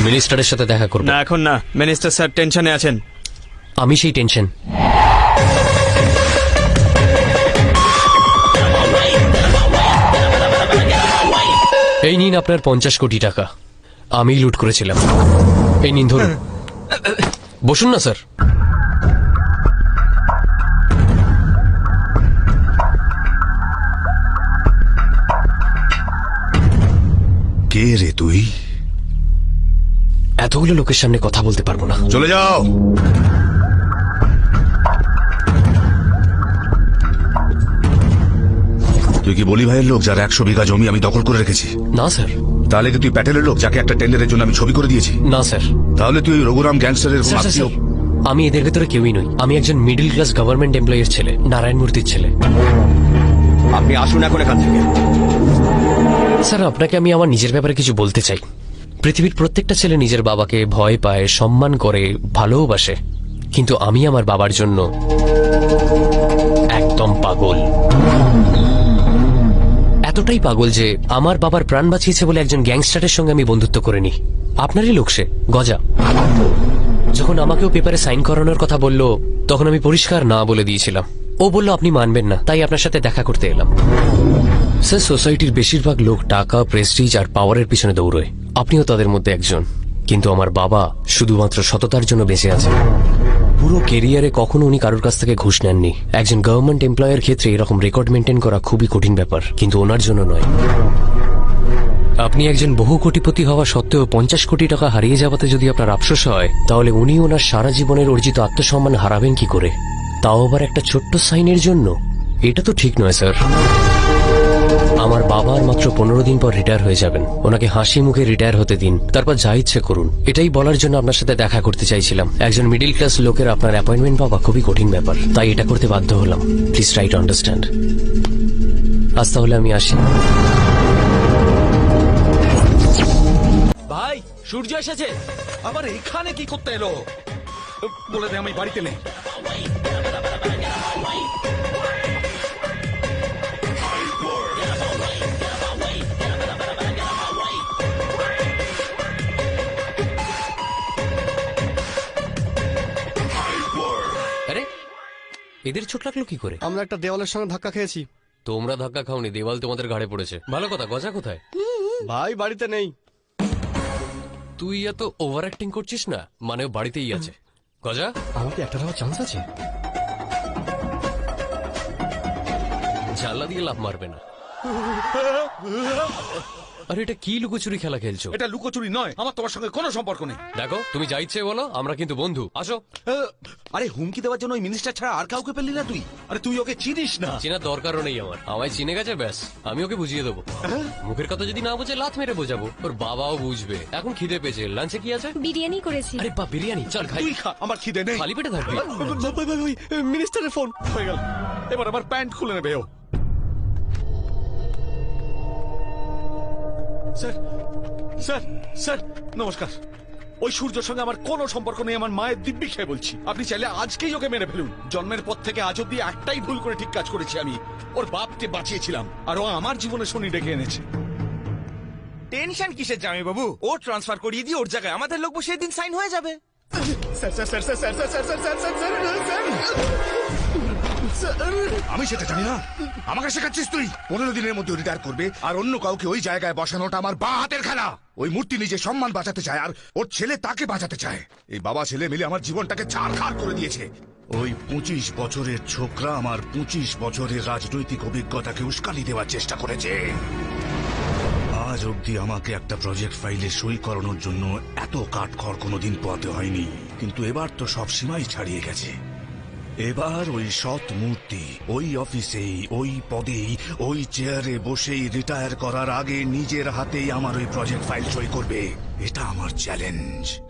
মিনিস্টারের সাথে দেখা করব। না এখন না। মিনিস্টার স্যার টেনশনে আছেন। আমি সেই টেনশন। এই নিন আপনার পঞ্চাশ কোটি টাকা। আমি লুট করেছিলাম। এই নিন ধরুন। বসুন না স্যার। কে রে তুই? এতগুলো লোকের সামনে কথা বলতে পারব না। চলে যাও। তুই কি বলি ভাইয়ের লোক যার একশো বিঘা জমি আমি দখল করে রেখেছি? না স্যার। তাহলে কি তুই প্যাটেলের লোক যাকে একটা টেন্ডারের জন্য আমি ছবি করে দিয়েছি? না স্যার। তাহলে তুই ওই রঘুরাম গ্যাংস্টারের আত্মীয় আমি এদের ভেতরে কেউই নই। আমি একজন মিডল ক্লাস গভর্নমেন্ট এমপ্লয়ের ছেলে নারায়ণ মূর্তির ছেলে। আপনি আসুন এখন এখান থেকে। স্যার আপনাকে আমি আমার নিজের ব্যাপারে কিছু বলতে চাই। পৃথিবীর প্রত্যেকটা ছেলে নিজের বাবাকে ভয় পায়, সম্মান করে, ভালোবাসে। কিন্তু আমি আমার বাবার জন্য একদম পাগল। এতটাই পাগল যে আমার বাবার প্রাণ বাঁচিয়েছে বলে একজন গ্যাংস্টারের সঙ্গে আমি বন্ধুত্ব করে নি আপনারই লোক সে, গজা। যখন আমাকেও পেপারে সাইন করানোর কথা বলল, তখন আমি পরিষ্কার না বলে দিয়েছিলাম। ও বলল, আপনি মানবেন না, তাই আপনার সাথে দেখা করতে এলাম। স্যার, সোসাইটির বেশিরভাগ লোক টাকা, প্রেস্টিজ আর পাওয়ারের পিছনে দৌড়য়। আপনিও তাদের মধ্যে একজন। কিন্তু আমার বাবা শুধুমাত্র সততার জন্য বেঁচে আছে পুরো কেরিয়ারে কখনো উনি কারোর কাছ থেকে ঘুষ নেননি। একজন গভর্নমেন্ট এমপ্লয়ের ক্ষেত্রে এরকম রেকর্ড মেনটেন করা খুবই কঠিন ব্যাপার। কিন্তু ওনার জন্য নয়। আপনি একজন বহু কোটিপতি হওয়া সত্ত্বেও পঞ্চাশ কোটি টাকা হারিয়ে যাওয়াতে যদি আপনার আফসোস হয়, তাহলে উনি ওনার সারা জীবনের অর্জিত আত্মসম্মান হারাবেন কি করে? তাও আবার একটা ছোট্ট সাইনের জন্য? এটা তো ঠিক নয়, স্যার। আমার বাবা আর মাত্র পনেরো দিন পর রিটায়ার হয়ে যাবেন। ওনাকে হাসি মুখে রিটায়ার হতে দিন। তারপর যা ইচ্ছে করুন। এটাই বলার জন্য আপনার সাথে দেখা করতে চাইছিলাম। একজন মিডিল ক্লাস লোকের আপনার অ্যাপয়েন্টমেন্ট পাওয়া খুবই কঠিন ব্যাপার। তাই এটা করতে বাধ্য হলাম। প্লিজ ট্রাই টু আন্ডারস্ট্যান্ড আজ তাহলে আমি আসি। ভাই, সূর্য এসেছে। আবার এখানে কি করতে এলো? বলে দে, আমি বাড়িতে নেই। এদের চোট লাগল কি করে? আমরা একটা দেওয়ালের সঙ্গে ধাক্কা খেয়েছি। তোমরা ধাক্কা খাওনি দেওয়াল তোমাদের ঘাড়ে পড়েছে। ভালো কথা গজা কোথায়? ভাই বাড়িতে নেই। তুই এত ওভার অ্যাক্টিং করছিস না? মানে ও বাড়িতেই আছে। গজা? আমাকে একটা দেওয়ার চান্স আছে? জানলা দিয়ে লাভ মারবে না। আরে এটা কি লুকোচুরি খেলা খেলছো? এটা লুকোচুরি নয় আমার তোমার সঙ্গে কোনো সম্পর্ক নেই। দেখো তুমি যা ইচ্ছে বলো আমরা কিন্তু বন্ধু। আসো। আরে হুমকি দেওয়ার জন্য ওই মিনিস্টার ছাড়া আর কাউকে পেলি না তুই? আরে তুই ওকে চিনিস না? চেনার দরকারও নেই আমার। আমায় চিনে গেছে ব্যাস। আমি ওকে বুঝিয়ে দেবো। মুখের কথা যদি না বুঝে লাথ মেরে বোঝাবো। ওর বাবাও বুঝবে। এখন খিদে পেয়েছে। লাঞ্চে কি আছে? বিরিয়ানি করেছি। আরে বা বিরিয়ানি। চল খাই। তুই খা আমার খিদে নেই। খালি পেটে থাকবি? মিনিস্টারের ফোন হয়ে গেল। এবার আমার প্যান্ট খুলে নেবে ও। স্যার স্যার স্যার নমস্কার ওই সূর্যের সঙ্গে আমার কোনো সম্পর্ক নেই আমার মায়ের দিব্যি খেয়ে বলছি আপনি চাইলে আজকেই ওকে মেরে ফেলুন জন্মের পর থেকে আজ অব্দি একটাই ভুল করে ঠিক কাজ করেছি আমি ওর বাপকে বাঁচিয়েছিলাম আর ও আমার জীবনে শনি ডেকে এনেছে টেনশন কিসের জামাই বাবু ও ট্রান্সফার করিয়ে দিয়ে ওর জায়গায় আমাদের লোক বসে দিন সাইন হয়ে যাবে sir sir sir sir sir sir sir sir sir sir আমি সেটা জানি না। আমাকে শেখাচ্ছিস তুই। পনেরো দিনের মধ্যে রিটায়ার করবে, আর অন্য কাউকে ওই জায়গায় বসানোটা আমার বা হাতের খেলা। ওই মূর্তি নিজে সম্মান বাঁচাতে চায়, আর ওর ছেলে তাকে বাঁচাতে চায়। এই বাবা ছেলে মিলে আমার জীবনটাকে ছাড়খাড় করে দিয়েছে। ওই পঁচিশ বছরের ছোকরা আমার পঁচিশ বছরের রাজনৈতিক অভিজ্ঞতাকে উস্কানি দেওয়ার চেষ্টা করেছে। আজ অবধি আমাকে একটা প্রজেক্ট ফাইলে সই করানোর জন্য এত কাঠখড় কোনোদিন পোয়াতে হয়নি। কিন্তু এবার তো সব সীমাই ছাড়িয়ে গেছে। এবার ওই সৎ মূর্তি ওই অফিসেই ওই পদেই, ওই চেয়ারে বসেই রিটায়ার করার আগে নিজের হাতেই আমার ওই প্রজেক্ট ফাইল সই করবে। এটা আমার চ্যালেঞ্জ